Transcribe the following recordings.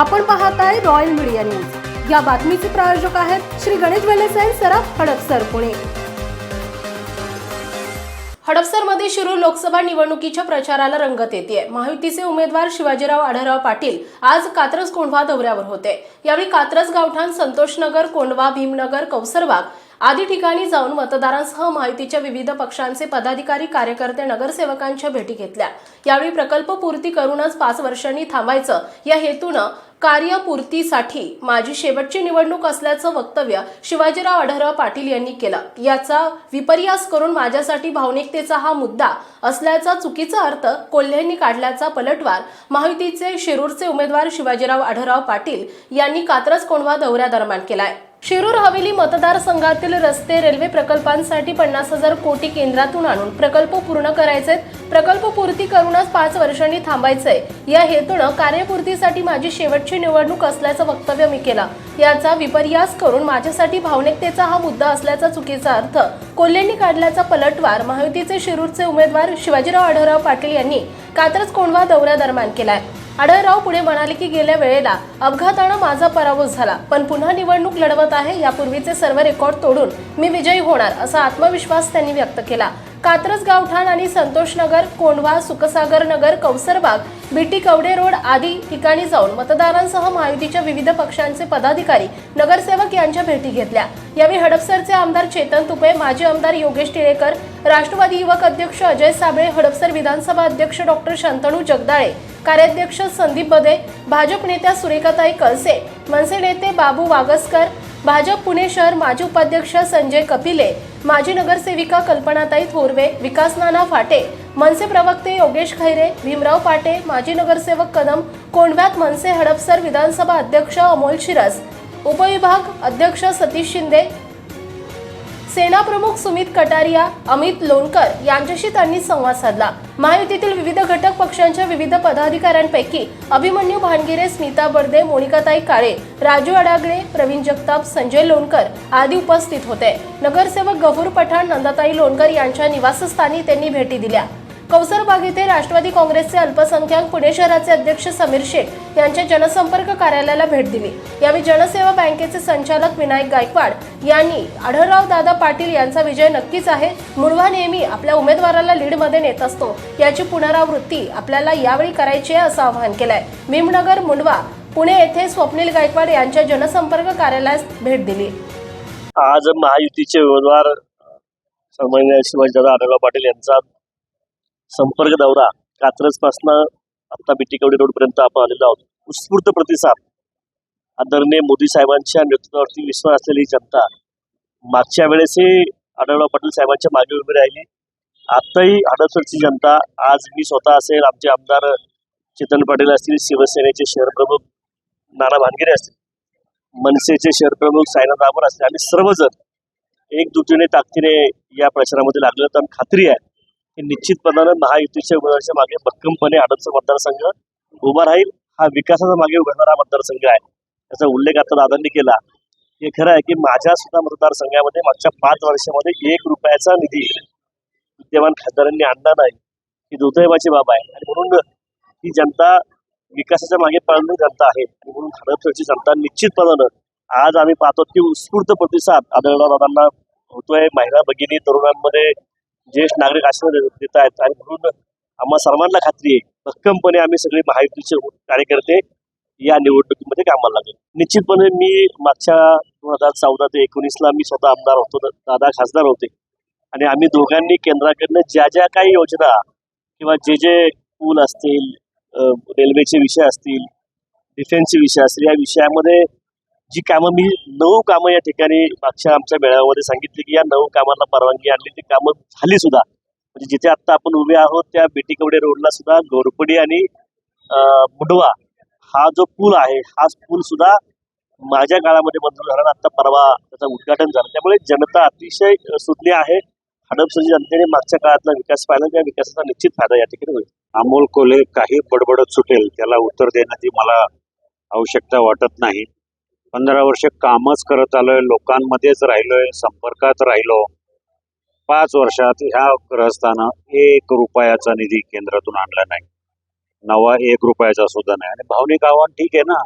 आपण पाहत आहे रॉयल मीडिया न्यूज या बातमीचे प्रायोजक आहेत श्री गणेश वेलेसाई सराफ हडपसर पुणे. हडपसरमध्ये शिरूर लोकसभा निवडणुकीच्या प्रचाराला रंगत येते महायुतीचे उमेदवार शिवाजीराव आढळराव पाटील आज कात्रज कोंढवा दौऱ्यावर होते. यावेळी कात्रज गावठाण संतोषनगर कोंढवा भीमनगर कौसरबाग आदी ठिकाणी जाऊन मतदारांसह माहितीच्या विविध पक्षांचे पदाधिकारी कार्यकर्ते नगरसेवकांच्या भेटी घेतल्या. यावेळी प्रकल्प पूर्ती करूनच पाच वर्षांनी थांबायचं या हेतूनं कार्यपूर्तीसाठी माझी शेवटची निवडणूक असल्याचं वक्तव्य शिवाजीराव आढळराव पाटील यांनी केलं. याचा विपर्यास करून माझ्यासाठी भावनिकतेचा हा मुद्दा असल्याचा चुकीचा अर्थ कोल्हेंनी काढल्याचा पलटवार महायुतीचे शिरूरचे उमेदवार शिवाजीराव आढळराव पाटील यांनी कात्रज कोंढवा दौऱ्यादरम्यान केलाय. शिरूर हवेली मतदारसंघातील रस्ते रेल्वे प्रकल्पांसाठी पन्नास हजार कोटी केंद्रातून आणून प्रकल्प पूर्ण करायचे प्रकल्प पूर्ती करूनच पाच वर्षांनी थांबायचंय. या हेतूनं कार्यपूर्तीसाठी माझी शेवटची निवडणूक असल्याचं वक्तव्य मी केला. याचा विपर्यास करून माझ्यासाठी भावनिकतेचा हा मुद्दा असल्याचा चुकीचा अर्थ. कोल्हेंनी काढल्याचा पलटवार महायुतीचे शिरूरचे उमेदवार शिवाजीराव आढळराव पाटील यांनी. कात्रज कोंढवा दौऱ्यादरम्यान केलाय. आढळराव पुढे म्हणाले की गेल्या वेळेला अपघातानं माझा पराभव झाला पण पुन्हा निवडणूक लढवत आहे यापूर्वीचे सर्व रेकॉर्ड तोडून मी विजयी होणार असा आत्मविश्वास त्यांनी व्यक्त केला. कात्रज गावठाण आणि संतोषनगर कोंढवा सुखसागर नगर कौसरबाग बीटी कवडे रोड आदी ठिकाणी जाऊन मतदारांसह महायुतीच्या विविध पक्षांचे पदाधिकारी नगरसेवक यांच्या भेटी घेतल्या. यावेळी हडपसरचे आमदार चेतन तुपे माजी आमदार योगेश टिळेकर राष्ट्रवादी युवक अध्यक्ष अजय साबळे हडपसर विधानसभा अध्यक्ष डॉक्टर शांतनू जगदाळे कार्याध्यक्ष संदीप बदे भाजप नेत्या सुरेखाताई कळसे मनसे नेते बाबू वागसकर भाजप पुणे शहर माजी उपाध्यक्ष संजय कपिले माजी नगरसेविका कल्पनाताई थोरवे विकास नाना फाटे मनसे प्रवक्ते योगेश खैरे भीमराव पाटे माजी नगरसेवक कदम कोंढव्यात मनसे हडपसर विधानसभा अध्यक्ष अमोल शिरस उपविभाग अध्यक्ष सतीश शिंदे सेना प्रमुख सुमित कटारिया अमित लोणकर यांच्याशी त्यांनी संवाद साधला. महायुतीतील विविध घटक पक्षांच्या विविध पदाधिकाऱ्यांपैकी अभिमन्यू भानगिरे स्मिता बर्दे मोनिकाताई काळे राजू अडागळे प्रवीण जगताप संजय लोणकर आदी उपस्थित होते. नगरसेवक गफूर पठाण नंदाताई लोणकर यांच्या निवासस्थानी त्यांनी भेटी दिल्या. कौसरबाग येथे राष्ट्रवादी काँग्रेसचे अल्पसंख्याक पुणे शहराचे अध्यक्ष समीर शेख यांच्या जनसंपर्क कार्यालयाला भेट दिली. यावेळी जनसेवा बँकेचे संचालक विनायक गायकवाड यांनी आढळराव दादा पाटील यांचा विजय नक्कीच आहे. मुळवा नेहमी आपल्या उमेदवाराला लीडमध्ये नेत असतो. याची पुनरावृत्ती आपल्याला यावेळी करायची आहे असं आवाहन केलंय. भीमनगर मुंडवा पुणे येथे स्वप्नील गायकवाड यांच्या जनसंपर्क कार्यालयास भेट दिली. आज महायुतीचे उमेदवार सन्मान्य शिवाजीदादा आढळराव पाटील यांचा संपर्क दौरा. कात्रजपासनं आता बिटीकवडी रोडपर्यंत आपण आलेलो आहोत. उत्स्फूर्त प्रतिसाद. आदरणीय मोदी साहेबांच्या नेतृत्वावरती विश्वास असलेली जनता. मागच्या वेळेसही आढळराव पाटील साहेबांच्या मागे उभी राहिली. आताही हडपसरची जनता. आज मी स्वतः असेल आमचे आमदार चेतन पाटील असतील शिवसेनेचे शहर प्रमुख नाना भानगिरे असतील मनसेचे शहर प्रमुख साईनाथ दाबर असतील आणि सर्वजण एकजुटीने ताकदीने या प्रचारामध्ये लागले तर खात्री आहे. की निश्चितपणानं महायुतीच्या उमेदवाराच्या मागे भक्कमपणे आडतचा मतदारसंघ उभा राहील. हा विकासाचा मागे उभारणारा मतदारसंघ आहे. त्याचा उल्लेख आता दादांनी केला. हे खरं आहे की माझ्या सुद्धा मतदारसंघामध्ये मागच्या पाच वर्षामध्ये एक रुपयाचा निधी विद्यमान खासदारांनी आणला नाही. ही दुर्दैवाची बाब आहे. आणि म्हणून ही जनता विकासाच्या मागे पळणारी जनता आहे. आणि म्हणून हडपसरची जनता निश्चितपणानं आज आम्ही पाहतो की उत्स्फूर्त प्रतिसाद आढळराव दादांना. होतोय महिला भगिनी तरुणांमध्ये ज्येष्ठ नागरिक आशीर्वाद देत आहेत. आणि म्हणून आम्हा सर्वांना खात्री आहे भक्कमपणे आम्ही सगळे महायुतीचे कार्यकर्ते या निवडणुकीमध्ये कामाला लागले. निश्चितपणे मी मागच्या दोन हजार चौदा ते एकोणीसला मी स्वतः आमदार होतो दादा खासदार होते. आणि आम्ही दोघांनी केंद्राकडनं ज्या ज्या काही योजना किंवा जे जे पूल असतील रेल्वेचे विषय असतील डिफेन्सचे विषय असतील या विषयामध्ये जी कामं मी नऊ कामं या ठिकाणी मागच्या आमच्या मेळाव्यामध्ये सांगितली की या नऊ कामांना परवानगी आणली ती कामं झाली सुद्धा. म्हणजे जिथे आता आपण उभे आहोत त्या बेटीकवडे रोडला सुद्धा घोरपडी आणि मुडवा हा जो पूल आहे हा पूल सुद्धा माझ्या काळामध्ये मंजूर झाला आता परवा त्याचं उद्घाटन झालं. त्यामुळे जनता अतिशय सुज्ञ आहे. हडपसरची जनतेने मागच्या काळातला विकास पाहिला त्या विकासाचा निश्चित फायदा या ठिकाणी होईल. अमोल कोले काही बडबडत सुटेल त्याला उत्तर देण्याची मला आवश्यकता वाटत नाही. पंधरा वर्ष कामच करत आलोय लोकांमध्येच राहिलोय संपर्कात राहिलो. पाच वर्षात ह्या ग्रहस्थानं एक रुपयाचा निधी केंद्रातून आणला नाही. नवा एक रुपयाचा सुद्धा नाही. आणि भावनिक आव्हान ठीक आहे ना?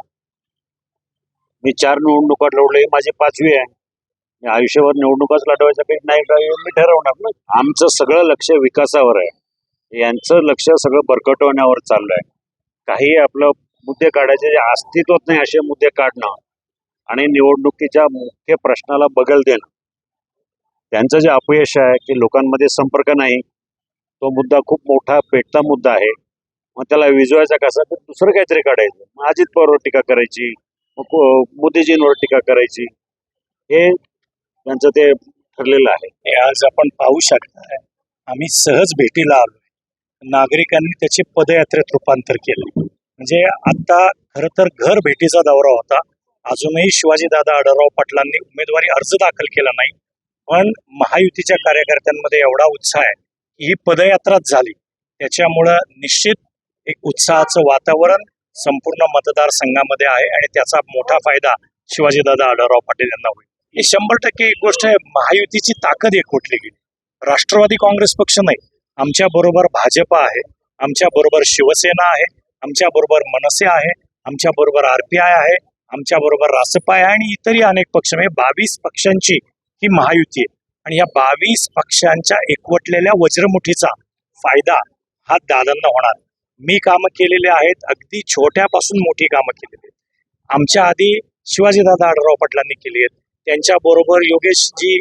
मी चार निवडणुका लढवले माझी पाचवी आहे. मी आयुष्यभर निवडणुकाच लढवायचं काही नाही मी ठरवणार ना. आमचं सगळं लक्ष विकासावर आहे. यांचं लक्ष सगळं बरकटवण्यावर चाललंय. काही आपलं मुद्दे काढायचे जे अस्तित्वात नाही असे मुद्दे काढणं. आणि निवडणुकीच्या मुख्य प्रश्नाला बगल देणं. त्यांचं जे अपयश आहे की लोकांमध्ये संपर्क नाही तो मुद्दा खूप मोठा पेटता मुद्दा आहे. मग त्याला विजवायचा कसा? तर दुसरं काहीतरी काढायचं. मग अजित पवारवर टीका करायची मग मोदीजींवर टीका करायची. हे त्यांचं ते ठरलेलं आहे. हे आज आपण पाहू शकता आम्ही सहज भेटीला आलो नागरिकांनी त्याचे पदयात्रेत रूपांतर केले म्हणजे आता खर तर घर भेटीचा दौरा होता. अजूनही शिवाजीदादा आढळराव पाटलांनी उमेदवारी अर्ज दाखल केला नाही. पण महायुतीच्या कार्यकर्त्यांमध्ये एवढा उत्साह आहे की ही पदयात्राच झाली. त्याच्यामुळं निश्चित एक उत्साहाचं वातावरण संपूर्ण मतदारसंघामध्ये आहे आणि त्याचा मोठा फायदा शिवाजीदादा आढळराव पाटील यांना होईल. ही शंभर टक्के एक गोष्ट आहे महायुतीची ताकद एकवटली गेली? राष्ट्रवादी काँग्रेस पक्ष नाही. आमच्या बरोबर भाजप आहे आमच्या बरोबर शिवसेना आहे आमच्या बरोबर मनसे आहे आमच्या बरोबर आरपीआय आहे आमच्या बरोबर रासपा आहे आणि इतरही अनेक पक्ष म्हणजे बावीस पक्षांची ही महायुती आहे. आणि या बावीस पक्षांच्या एकवटलेल्या वज्रमुठीचा फायदा हा दादांना होणार. मी कामं केलेले आहेत अगदी छोट्यापासून मोठी कामं केलेली आहेत. आमच्या आधी शिवाजीदादा आढळराव पाटलांनी केली आहेत. त्यांच्या बरोबर योगेशजी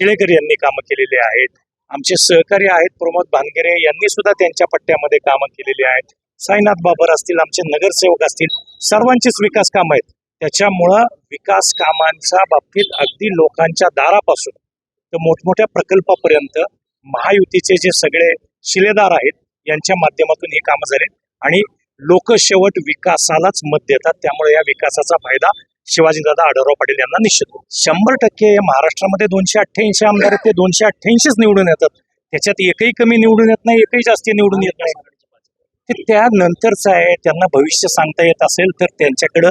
टिळेकर यांनी कामं केलेली आहेत. आमचे सहकारी आहेत प्रमोद भानगरे यांनी सुद्धा त्यांच्या पट्ट्यामध्ये कामं केलेली आहेत. साईनाथ बाबर असतील आमचे नगरसेवक असतील सर्वांचीच विकास कामं आहेत. त्याच्यामुळं विकास कामांच्या बाबतीत अगदी लोकांच्या दारापासून तर मोठमोठ्या प्रकल्पापर्यंत महायुतीचे जे सगळे शिलेदार आहेत यांच्या माध्यमातून ही कामं झाली आणि लोक शेवट विकासालाच मत देतात. त्यामुळे या विकासाचा फायदा शिवाजीदादा आढळराव पाटील यांना निश्चित होतो शंभर टक्के महाराष्ट्रामध्ये दोनशे अठ्ठ्याऐंशी आमदार आहेत ते दोनशे अठ्ठ्याऐंशीच निवडून येतात. त्याच्यात एकही कमी निवडून येत नाही एकही जास्ती निवडून येत नाही. ते त्यानंतरचं आहे त्यांना भविष्य सांगता येत असेल तर त्यांच्याकडं